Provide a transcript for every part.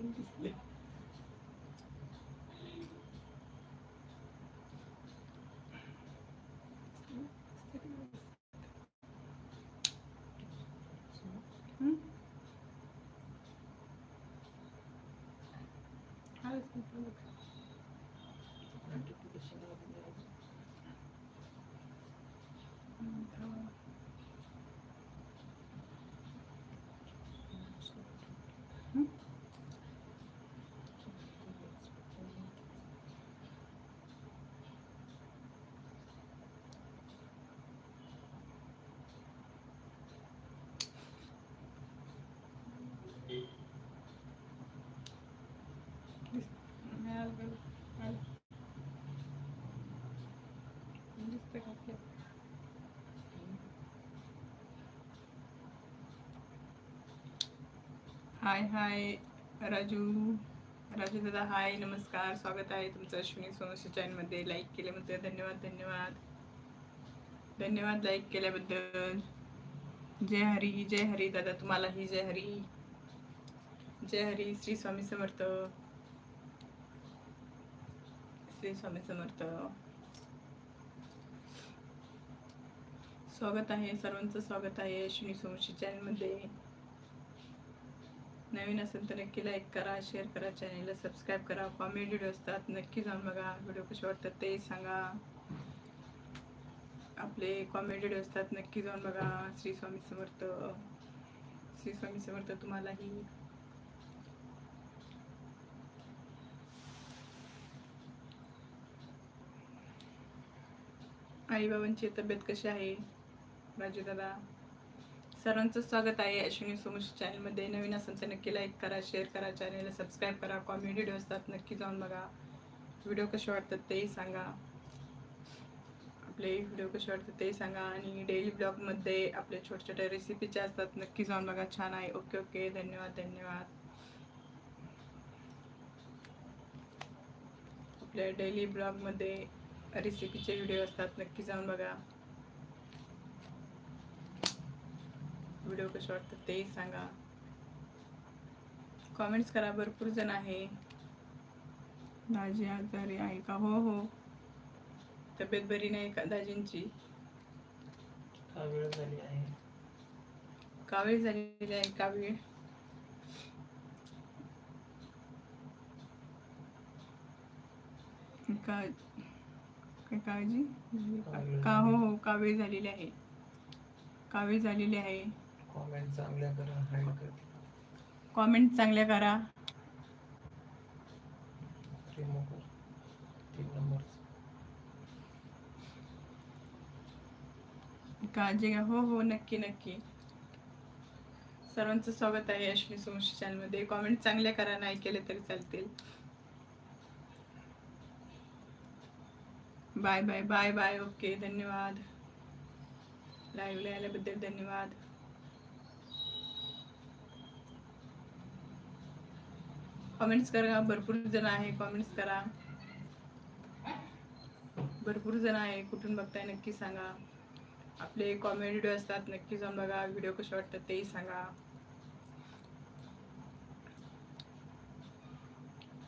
in this lip हाय हाय राजू. राजू दादा हाय नमस्कार. स्वागत आहे तुमचं अश्विनी सोनोशी चॅनलमध्ये. लाईक केल्याबद्दल धन्यवाद धन्यवाद. धन्यवाद लाईक केल्याबद्दल. जय हरी जय हरी दादा तुम्हालाही जय हरी. जय हरी श्री स्वामी समर्थ. श्री स्वामी समर्थ. स्वागत आहे सर्वांचं स्वागत आहे अश्विनी सोनोशी चॅनलमध्ये. नवीन असेल तर नक्की लाईक करा शेअर करा चॅनेलला सबस्क्राईब करा. कॉमेडी व्हिडिओ असतात नक्की जाऊन बघा. व्हिडिओ कसे वाटतात ते सांगा. आपले कॉमेडी व्हिडिओ असतात नक्की जाऊन बघा. श्री स्वामी समर्थ श्री स्वामी समर्थ तुम्हालाही. आईबाबांची तब्येत कशी आहे? राजू दादा. सर्वांचं स्वागत आहे अश्विनी सोमश चॅनलमध्ये नवीन असेल तर नक्की लाईक करा शेअर करा चॅनलला सबस्क्राईब करा कॉमेडी व्हिडिओ असतात नक्की जाऊन बघा. व्हिडिओ कसे वाटतात तेही सांगा. आपले व्हिडिओ कसे वाटतात तेही सांगा. आणि डेली ब्लॉगमध्ये आपल्या छोट्या छोट्या रेसिपीच्या असतात नक्की जाऊन बघा. छान आहे. ओके ओके धन्यवाद धन्यवाद. आपल्या डेली ब्लॉगमध्ये रेसिपीचे व्हिडिओ असतात नक्की जाऊन बघा. व्हिडिओ कसे वाटतात तेही सांगा. कॉमेंट्स करा भरपूर जण आहे. दाजी आजारी आहे का? हो हो. तब्येत बरी नाही का दाजींची? का वेळ झाली आहे? कावीळ झालेली आहे? कावीळ का काय काळजी? का हो हो कावीळ झालेली आहे? कावीळ झालेली आहे? कॉमेंट चांगल्या करा हाईड कर. कॉमेंट चांगल्या करा. रिमूव्ह कर तीन नंबर काळजी घ्या हो हो नक्की नक्की. सर्वांचं स्वागत आहे अश्विनी सोमशी चॅनलमध्ये. कॉमेंट चांगल्या करा नाही केले तरी चालतील. Bye bye bye bye okay धन्यवाद. लाईव्हला आल्याबद्दल धन्यवाद. कॉमेंट्स करा भरपूर जण आहे कॉमेंट्स करा. भरपूर जण आहे कुठून बघताय नक्की सांगा. आपले कॉमेडी व्हिडिओ असतात नक्की जाऊन बघा. व्हिडिओ कसे वाटतात तेही सांगा.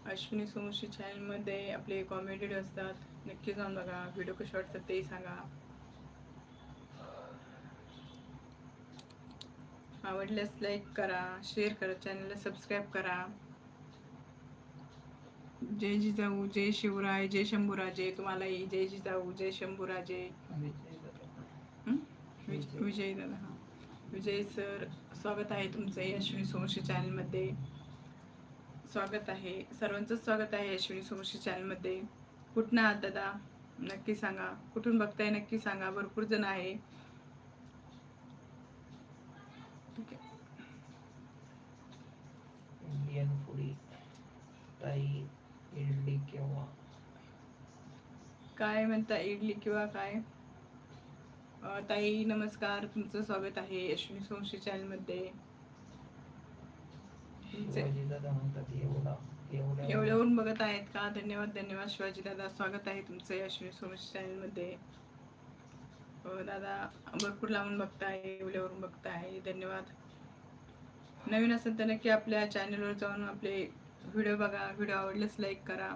अश्विनी सोमशी चॅनलमध्ये आपले कॉमेडी व्हिडिओ असतात नक्की जाऊन बघा. व्हिडिओ कसे वाटतात तेही सांगा. आवडल्यास लाईक करा शेअर करा चॅनलला सबस्क्राईब करा. जय जिजाऊ जय शिवराय जय शंभूराजे तुम्हालाही जय जिजाऊ जय शंभूराजे. विजय दादा. विज- विजय दादा विजय सर स्वागत आहे तुमचं अश्विनी सोमशी चॅनलमध्ये. स्वागत आहे. सर्वांचं स्वागत आहे अश्विनी सोमशी चॅनलमध्ये. कुठनं आहात दादा? नक्की सांगा. कुठून बघताय नक्की सांगा. भरपूर जण आहे. ठीक आहे. इंडियन फुडी ताई. इडली किंवा काय म्हणता इडली किंवा काय? ताई नमस्कार. तुमचं स्वागत आहे अश्विनी सोमशी चॅनलमध्ये. शिवाजी दादा म्हणतात एवढा एवढ्या एवढ्यावरून बघत आहेत का? धन्यवाद धन्यवाद. शिवाजी दादा स्वागत आहे तुमचं या अश्विनी सोमशी चॅनलमध्ये. हो दादा भरपूर लावून बघताय एवढ्यावरून बघताय. धन्यवाद. नवीन असेल तर नक्की आपल्या चॅनलवर जाऊन आपले व्हिडिओ बघा व्हिडिओ आवडल्यास लाईक करा.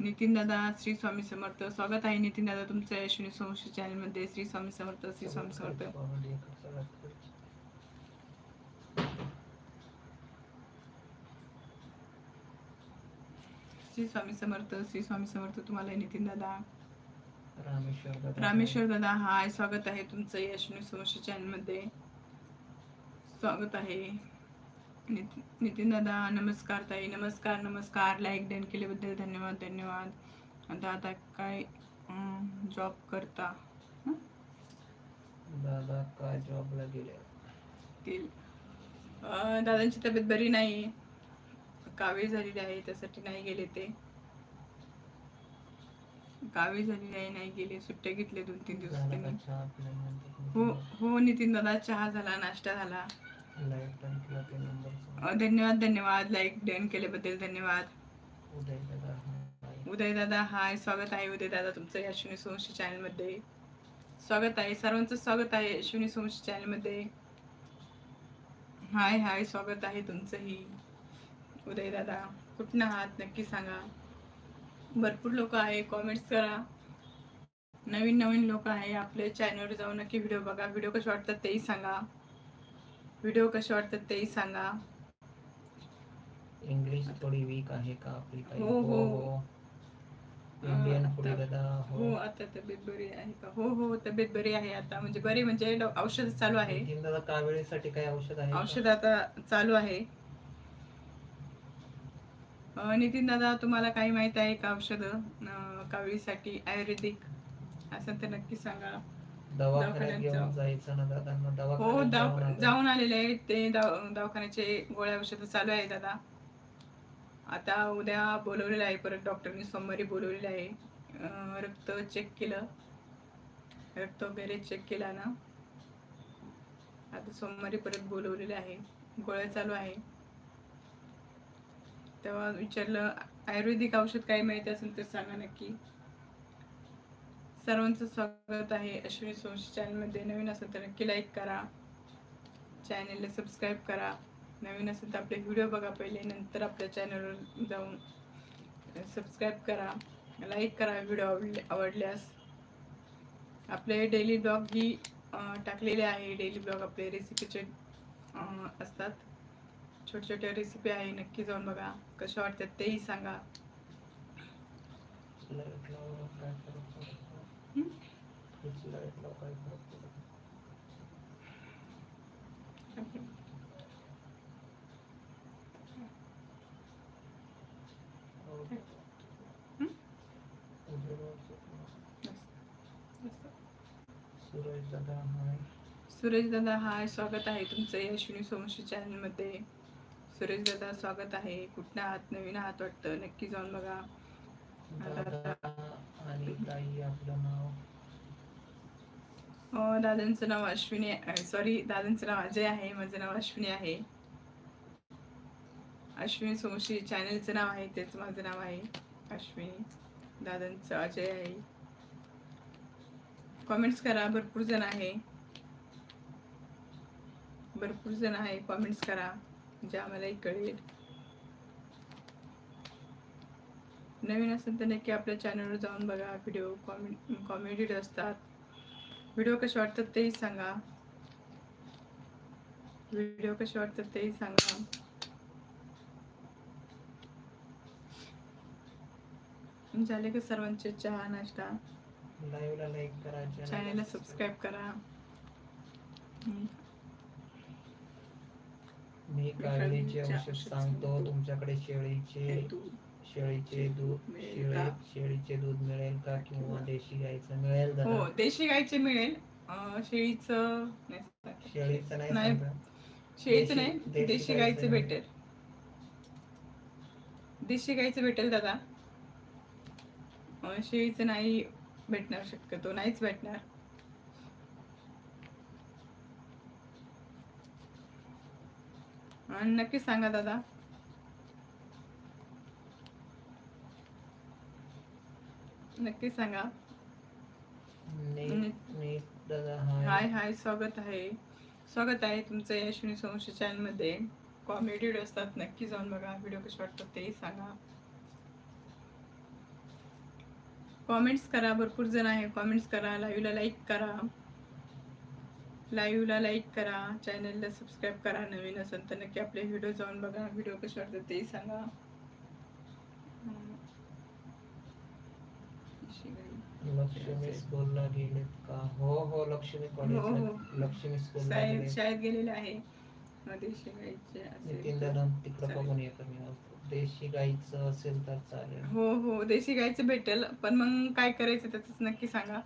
नितीन दादा. श्री स्वामी समर्थ. स्वागत आहे नितीन दादा तुमचं या अश्विनी सोमशी चॅनलमध्ये श्री स्वामी समर्थ श्री स्वामी समर्थ. श्री स्वामी समर्थ श्री स्वामी समर्थ तुम्हाला नितीन दादा. रामेश्वर दादा. हाय स्वागत आहे तुमचं या अश्विनी सोमशी चॅनलमध्ये स्वागत आहे. नितीन दादा नमस्कार ताई नमस्कार नमस्कार. लाईक डन केल्याबद्दल धन्यवाद धन्यवाद. आता आता काय जॉब करता? दादा काय जॉबला गेले? दादांची तब्येत बरी नाही. कावीळ झालेली आहे त्यासाठी नाही गेले ते. कावीळ झालेली आहे नाही गेले. सुट्ट्या घेतले दोन तीन दिवस हो हो नितीन दादा चहा झाला नाश्ता झाला. अं, धन्यवाद धन्यवाद. लाईक डन केल्याबद्दल धन्यवाद. उदय दादा हाय. स्वागत आहे उदय दादा तुमचं या अश्विनी सोमशी चॅनलमध्ये. स्वागत आहे. सर्वांचं स्वागत आहे अश्विनी सोमशी चॅनलमध्ये. हाय हाय स्वागत आहे तुमचंही. उदय दादा कुठनं आहात? नक्की सांगा. भरपूर लोक आहे. कॉमेंट्स करा. नवीन नवीन लोक आहे आपल्या चॅनलवर जाऊन नक्की व्हिडिओ बघा. व्हिडिओ कसे वाटतात तेही सांगा. व्हिडिओ कसे वाटतात तेही सांगा. इंग्लिश थोडी वीक आहे का आपली काही? हो, हो. इंडियन आता- दादा हो. हो आता तब्येत बरी आहे का? हो हो तब्येत बरी आहे आता. म्हणजे बरी म्हणजे औषध चालू आहे. कावेळीसाठी काय औषध आहे? औषध आता चालू आहे. नितीन दादा तुम्हाला काही माहीत आहे का औषध? कावळीसाठी आयुर्वेदिक? असं तर नक्की सांगा. दवाखान्यात दवाखान्यात घेऊन जाऊ. जायचं ना दादांना हो दवा जाऊन आलं. जाऊन आलेले आहे ते दवा- दवाखान्याचे गोळ्या औषध चालू आहे दादा आता उद्या बोलवलेलं आहे परत डॉक्टरनी सोमवारी बोलवलेलं आहे. अं, रक्त चेक केलं. रक्त वगैरे चेक केला ना. आता सोमवारी परत बोलवलेलं आहे. गोळ्या चालू आहे. तेव्हा विचारलं आयुर्वेदिक औषध काही माहिती असेल तर सांगा नक्की. सर्वांचं स्वागत आहे अश्विनी सोशल चॅनलमध्ये नवीन असेल तर नक्की लाईक करा. चॅनलला सबस्क्राईब करा. नवीन असेल तर आपले व्हिडिओ बघा पहिले नंतर आपल्या चॅनलवर जाऊन सबस्क्राईब करा. लाईक करा व्हिडिओ आवडले आवडल्यास. आपले डेली ब्लॉग ही टाकलेले आहे. डेली ब्लॉग आपले रेसिपीचे असतात. छोट्या छोट्या रेसिपी आहे. नक्की जाऊन बघा. कशा वाटतात तेही सांगा. सुरेशदादा सुरेश दादा हाय स्वागत आहे तुमचं या अश्विनी सोमशी चॅनलमध्ये सुरेश दादा स्वागत आहे. कुठनं आहात? नवीन आहात वाटतं? नक्की जाऊन बघा. ताई आपलं नाव? हो, दादांचं नाव अश्विनी सॉरी दादांचं नाव अजय आहे. माझं नाव अश्विनी आहे. अश्विनी सोमशी चॅनलचं नाव आहे. तेच माझं नाव आहे. अश्विनी दादांचं अजय आहे. कॉमेंट्स करा. भरपूर जण आहे. भरपूर जण आहे. कॉमेंट्स करा. जे आम्हालाही कळेल नवीन असेल तर नक्की आपल्या चॅनलवर जाऊन बघा. व्हिडिओ कॉमेडी कॉमेडी असतात. व्हिडिओ कसे वाटतात तेही सांगा. व्हिडिओ कसे वाटतात तेही सांगा. झाले का सर्वांचे चहा नाश्ता? लाईव्हला लाईक करा चॅनलला सबस्क्राईब करा. मी काळजीचे औषध सांगतो. तुमच्याकडे शेळीचे शेळीचे दूध शेळी? शेळीचे दूध मिळेल का किंवा देशी गाईचं मिळेल हो देशी गाईचे मिळेल अं, शेळीचं नाही, शेळीचं नाही नाही. सांगा. शेळीचं देशी- नाही देशी देशी गाईचं. भेटेल देशी गाईचं भेटेल दादा अं, शेळीचं नाही भेटणार शक्यतो नाहीच भेटणार अं, नक्की सांगा दादा नक्की सांगा. हाय. हाय हाय स्वागत आहे. स्वागत आहे तुमचं या अश्विनी सोमशी चॅनलमध्ये. कॉमेडी व्हिडिओ असतात नक्की जाऊन बघा. व्हिडिओ कसे वाटतात तेही सांगा. कॉमेंट्स करा भरपूर जण आहे. कॉमेंट्स करा लाईव्हला लाईक करा. लाईव्हला लाईक करा. चॅनलला सबस्क्राईब करा. नवीन असेल तर नक्की आपले व्हिडिओ जाऊन बघा. व्हिडिओ कसे वाटतात तेही सांगा. लक्ष्मी स्कूलला गेलेत का? हो हो लक्ष्मी हो, कॉलेज हो. लक्ष्मी स्कूलला शाळेत गेले शाळेत गेलेले आहे. मग देशी गाईचे नितीन दादा तिकडे चालेल. बघून ये कमी देशी गाईचं असेल तर चालेल. हो हो. देशी गाईचं भेटेल. पण मग काय करायचं त्याच नक्की सांगा.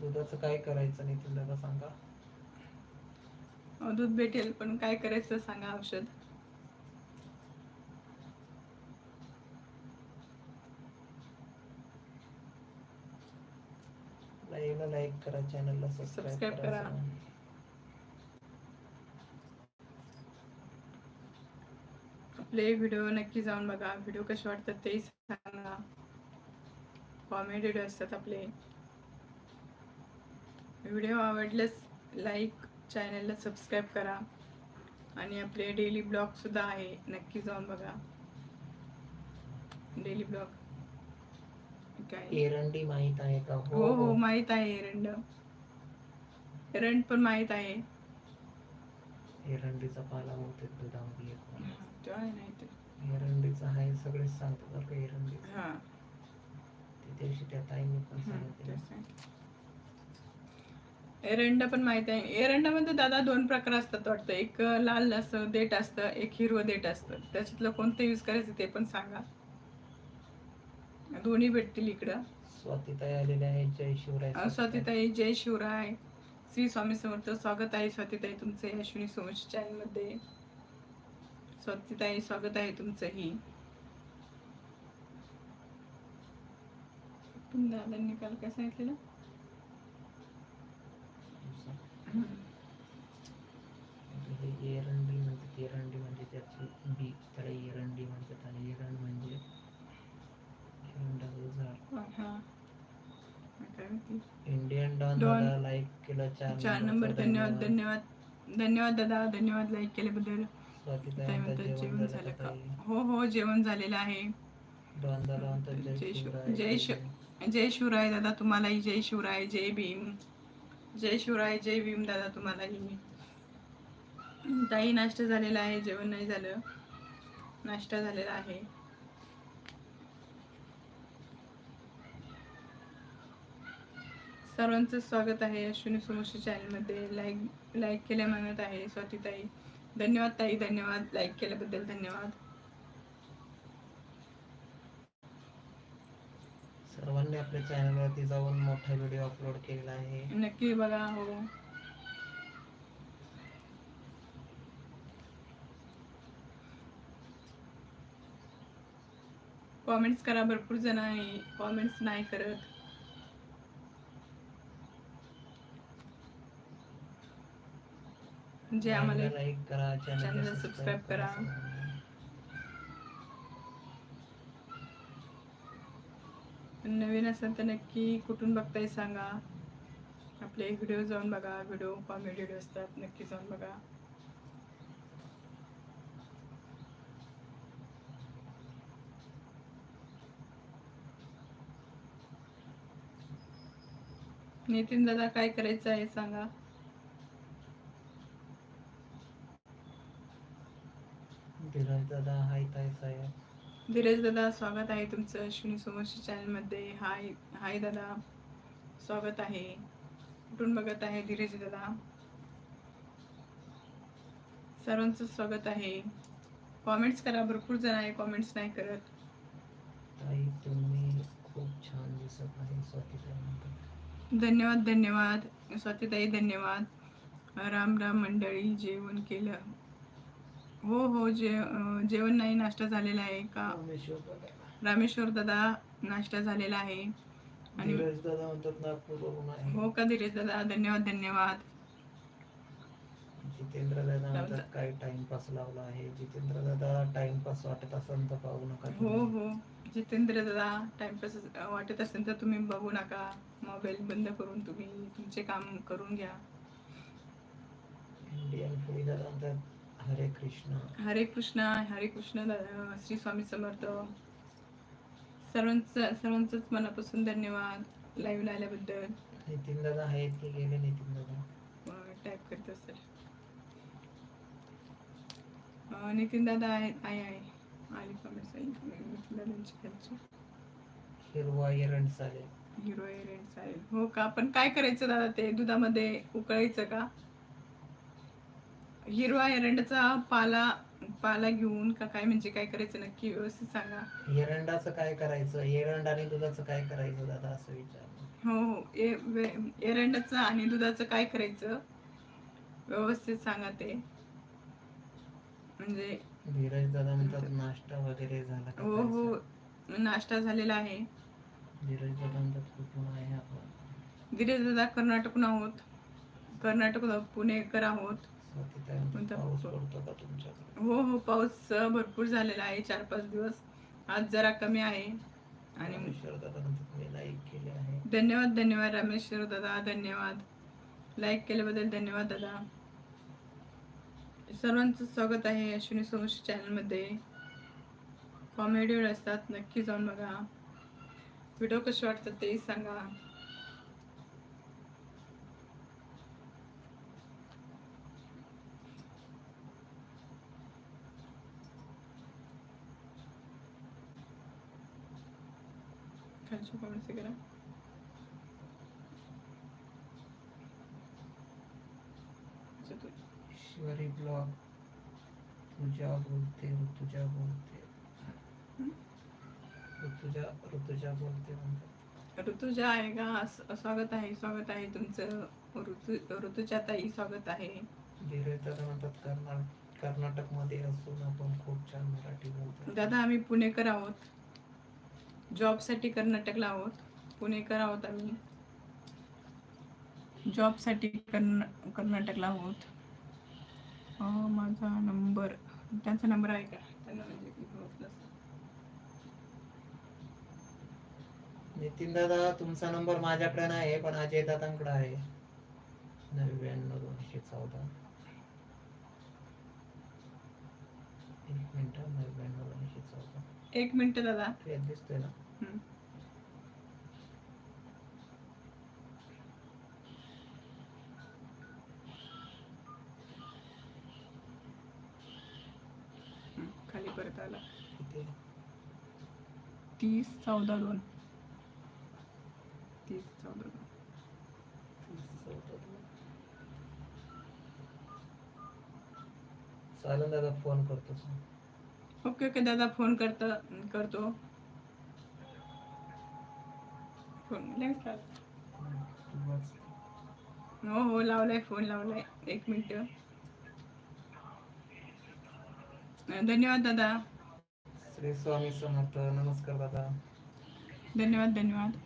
दुधाचं काय करायचं नितीन दादा सांगा. अं, दूध भेटेल पण काय करायचं सांगा औषध. लाईव्हला लाईक करा चॅनलला सबस्क्राईब करा. आपले व्हिडिओ नक्की जाऊन बघा. व्हिडिओ कसे वाटतात तेही सांगा. कॉमेडी व्हिडिओ असतात आपले. व्हिडिओ आवडल्यास लाईक चॅनलला सबस्क्राईब करा. आणि आपले डेली ब्लॉग सुद्धा आहे. नक्की जाऊन बघा. Daily blog. काय? एरंडी माहीत आहे का? हो हो माहीत आहे एरंड एरंड पण माहीत आहे. एरंडीचा पाला होते दुधामध्ये येतो. एरंडीचा आहे सगळेच सांगतात बरं का एरंडी हा. त्या दिवशी त्या ताईंनी पण सांगितलं. आहे. एरंड पण माहीत आहे. एरंडामध्ये दादा दोन प्रकार असतात वाटतं. एक लाल असं देठ असतं एक हिरवं देठ असतं. त्याच्यातलं कोणतं यूज करायचं ते पण सांगा. दोन्ही भेटतील इकडं. स्वातीताई आलेल्या आहेत जय शिवराय स्वातीताई जय शिवराय. श्री स्वामी समर्थ स्वागत आहे स्वातीताई तुमचं अश्विनी सोमश चॅनलमध्ये स्वातीताई स्वागत आहे तुमचंही. दादांनी काल काय सांगितलेलं? एरंडी म्हणतात एरंडी म्हणजे त्याची बी त्याला एरंडी म्हणतात आणि एरंड इंडियन डॉन. दादा लाईक केलं चार चार नंबर धन्यवाद धन्यवाद. धन्यवाद दादा धन्यवाद लाईक केल्याबद्दल. काय म्हणतात जेवण झालं का? हो हो जेवण झालेलं आहे. डॉन दादा म्हणतात जय जय शिव- शिवराय जय शिव- जय शिवराय दादा तुम्हालाही जय शिवराय जय भीम. जय शिवराय जय भीम दादा तुम्हालाही. ताई नाश्ता झालेला आहे जेवण नाही झालं. नाश्ता झालेला आहे. सर्वांचं स्वागत आहे अश्विनी सोमशी चॅनलमध्ये. लाईक लाईक केल्या म्हणत आहे स्वातीताई. धन्यवाद ताई धन्यवाद. लाईक केल्याबद्दल धन्यवाद. सर्वांनी आपल्या चॅनलवरती जाऊन मोठा व्हिडिओ अपलोड केलेला आहे. नक्की बघा हो. कॉमेंट्स करा भरपूर जण आहे. कॉमेंट्स नाही करत. जे आम्हाला लाईक करा चॅनलला सबस्क्राईब करा. करा. नवीन असेल तर नक्की कुठून बघताय सांगा. आपले व्हिडिओ जाऊन बघा. व्हिडिओ कॉमेडी व्हिडिओ असतात नक्की जाऊन बघा. नितीन दादा काय करायचं आहे सांगा? धीरज दादा हाय ताई साहेब. धीरज दादा स्वागत आहे तुमचं अश्विनी सोमशी चॅनलमध्ये. हाय हाय दादा स्वागत आहे. कुठून बघत आहे धीरज दादा? सर्वांचं स्वागत आहे. कॉमेंट्स करा भरपूर जण आहे कॉमेंट्स नाही करत. ताई तुम्ही खूप छान दिसत आहे स्वाती धन्यवाद धन्यवाद. स्वातीताई धन्यवाद. राम राम मंडळी जेवण केलं. हो हो जे जेवण नाही नाश्ता झालेला आहे का? रामेश्वर दादा दादा नाश्ता झालेला आहे. आणि दादा म्हणतात हो का धीरज दादा? धन्यवाद धन्यवाद. जितेंद्र दादा म्हणतात काय टाइमपास लावला आहे. जितेंद्र दादा टाइमपास वाटत असेल तर पाहू नका हो. हो. जितेंद्र दादा टाइमपास वाटत असेल तर तुम्ही बघू नका. मोबाईल बंद करून तुम्ही तुमचे काम करून घ्या. म्हणतात हरे कृष्ण. हरे कृष्ण हरे कृष्ण श्री स्वामी समर्थ. सर्वांच सर्वांचंच मनापासून धन्यवाद लाईव्ह आल्याबद्दल. नितीन दादा आहेत की गेले नितीन दादा? टाईप करत असेल अं, नितीन दादा आहेत आहे आहे. आली कमेंट्स नितीन दादांची खालची हिरवा एरंड चालेल. हिरो एरंड चालेल. हो का? पण काय करायचं दादा ते? दुधामध्ये उकळायचं का? हिरवा एरंडचा पाला पाला घेऊन का काय म्हणजे काय करायचं नक्की व्यवस्थित सांगा. एरंडाचं काय करायचं? एरंड आणि दुधाचं काय करायचं दादा? असं विचार हो हो. ए वे- एरंडाचं आणि दुधाचं काय करायचं? व्यवस्थित सांगा ते. म्हणजे धीरज दादा म्हणतात नाश्ता वगैरे झाला का हो हो? नाश्ता झालेला आहे. धीरज दादा म्हणतात कुठून आहे आपण? धीरज दादा कर्नाटकहून आहोत. कर्नाटक पुणेकर आहोत. पाऊस पाऊस? पडतो का तुमच्याकडे? हो हो पाऊस भरपूर झालेला आहे चार पाच दिवस. आज जरा कमी आहे. आणि रामेश्वर दादा म्हणतात मी लाईक केले आहे. धन्यवाद धन्यवाद रामेश्वर दादा धन्यवाद. लाईक केल्याबद्दल धन्यवाद दादा. सर्वांचं स्वागत आहे अश्विनी सोमशी चॅनलमध्ये. कॉमेडी असतात नक्की जाऊन बघा. व्हिडिओ कसे वाटतात तेही सांगा. अच्छा, तू- ईश्वरी ब्लॉग. तुझ्या बोलते ऋतुजा बोलते. हं? ऋतुजा ऋतुजा बोलते म्हणतात. ऋतुजा आहे का? स्वागत आहे स्वागत आहे तुमचं. ऋतू ऋतुजा ताई स्वागत आहे. म्हणतात कर्नाट कर्नाटकमध्ये असून आपण खूप छान मराठी बोलतो. दादा आम्ही पुणेकर आहोत. जॉबसाठी कर्नाटकला आहोत पुणेकर आहोत आम्ही जॉबसाठी कर्ना कर्नाटकला आहोत माझा नंबर त्यांचा नंबर आहे का? त्यांना म्हणजे. नितीन दादा तुमचा नंबर माझ्याकडे नाही पण अजय दादांकडे आहे. नव्याण्णव दोनशे चौदा. एक मिनिट नव्याण्णव दोनशे चौदा. एक मिनिट दादा. दिसतोय ना? खाली परत आला. किती तीस चौदा दोन. तीस चौदा दोन. तीस चौदा दोन. चालेल दादा फोन करतो. ओके ओके दादा फोन करत करतो. फोन लगेच लाव. हो हो लावलाय फोन लावलाय. एक मिनिट. धन्यवाद दादा. श्री स्वामी समर्थ. नमस्कार दादा. धन्यवाद धन्यवाद.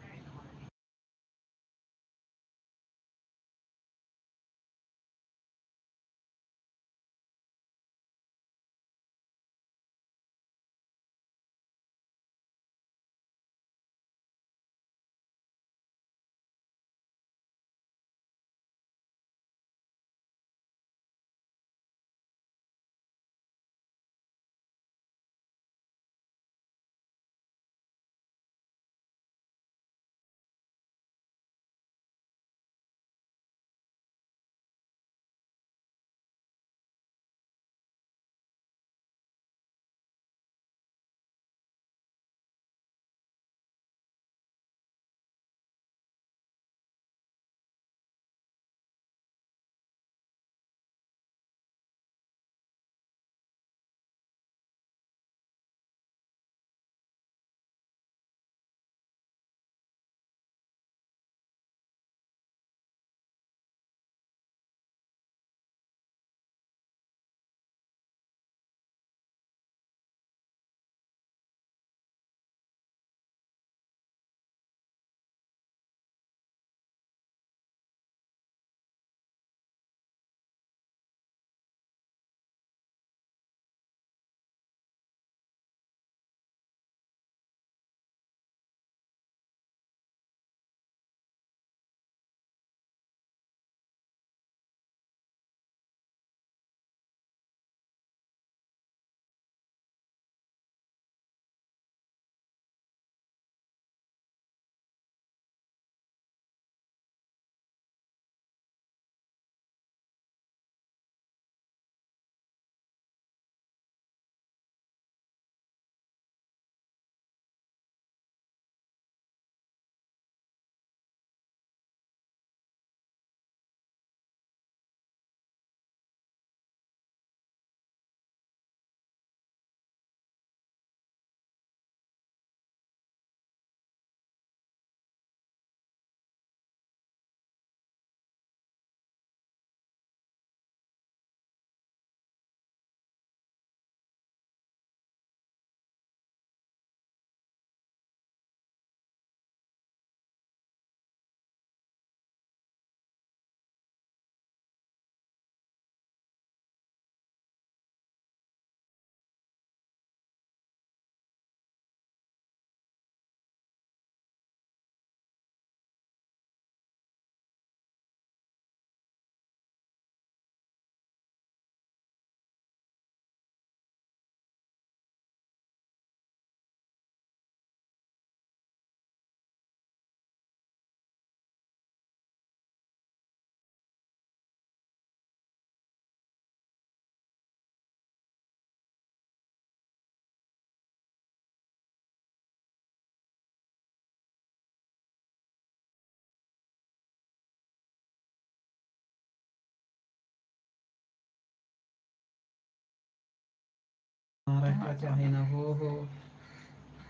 महाराष्ट्राचे आहे ना हो हो.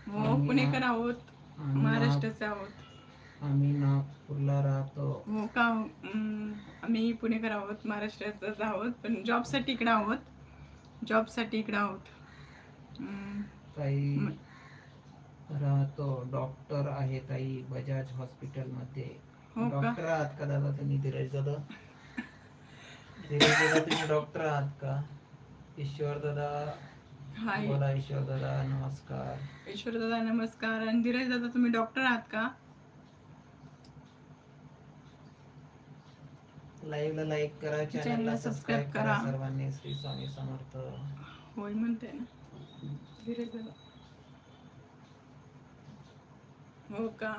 हो पुणेकर आहोत महाराष्ट्राचे आहोत. आम्ही नागपूरला राहतो. हो का? आम्ही पुणेकर आहोत महाराष्ट्रातच आहोत पण जॉबसाठी इकडे आहोत. जॉबसाठी इकडे आहोत. ताई राहतो. डॉक्टर आहे ताई बजाज हॉस्पिटलमध्ये हो डॉक्टर आहात का दादा तुम्ही? धीरज दादा? धीरज दादा तुम्ही डॉक्टर आहात का? ईश्वर दादा हाय. बोला ईश्वर दादा नमस्कार. ईश्वर दादा नमस्कार. आणि धीरज दादा तुम्ही डॉक्टर आहात का? लाईव्ह ला लाईक करा Channel चॅनलला ला सबस्क्राईब subscribe करा करा. सर्वांनी श्री स्वामी समर्थ. होय म्हणते ना. धीरज दादा हो का?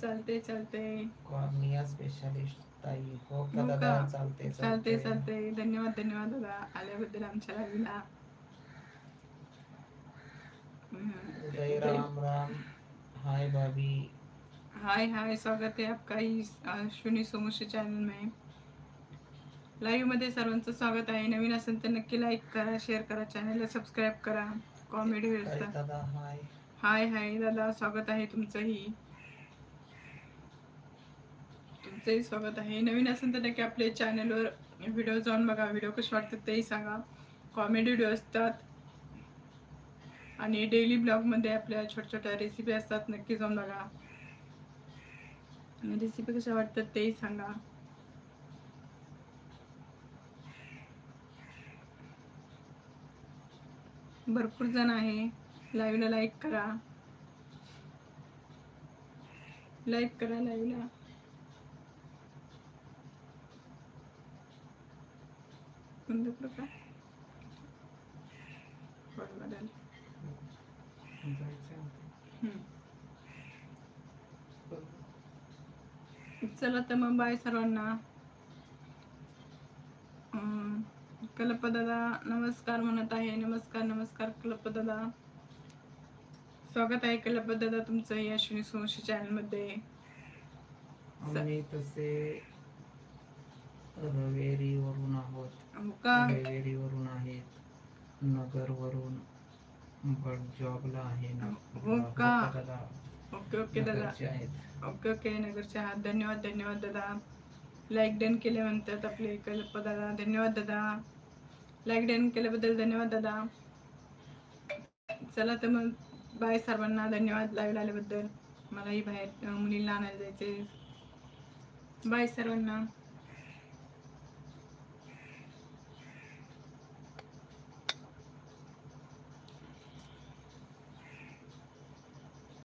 चालते चालते कॉर्निया स्पेशालिस्ट ताई. हो का? हो दादा का? चालते चालते चालते धन्यवाद धन्यवाद दादा. आल्याबद्दल आमच्या लाईव्हला उदय राम राम. हाय भाभी. हाय हाय. स्वागत है आपका इस अश्विनी सोमोशी चॅनल में. लाईव्हमध्ये सर्वांचं स्वागत आहे. नवीन असेल तर नक्की लाईक करा शेअर करा चॅनलला सबस्क्राईब करा. कॉमेडी दादा हाय हाय. दादा स्वागत आहे तुमचंही. तुमचंही स्वागत आहे. नवीन असेल तर नक्की आपल्या चॅनलवर व्हिडिओ जाऊन बघा. व्हिडिओ कसे वाटतात तेही सांगा. कॉमेडी व्हिडिओ असतात. आणि डेली ब्लॉगमध्ये आपल्या छोट्या छोट्या रेसिपी असतात. नक्की जाऊन बघा. आणि रेसिपी कशा वाटतात तेही सांगा. भरपूर जण आहे. लाईव्हला लाईक करा. लाईक करा लाईव्हला बंद करू चला तर मग बाय सर्वांना. अं, दादा नमस्कार म्हणत आहे. नमस्कार नमस्कार कल्प दादा स्वागत आहे कल्प दादा तुमचं या अश्विनी सोमशी चॅनलमध्ये. तसे रवेरी वरून आहोत. हो का? रवेरी वरून आहेत. नगर वरून बट जॉबला आहे ना. हो का? दादा ओके ओके दादा. नगरचे आहेत. ओके ओके नगरचे आहात. धन्यवाद धन्यवाद दादा. लाईक डन केले म्हणतात आपले कल्प दादा धन्यवाद दादा. लाईक डन केल्याबद्दल धन्यवाद दादा. चला तर मग बाय सर्वांना धन्यवाद लाईव्ह आल्याबद्दल. मलाही बाहेर मुलींना आणायला जायचे बाय सर्वांना.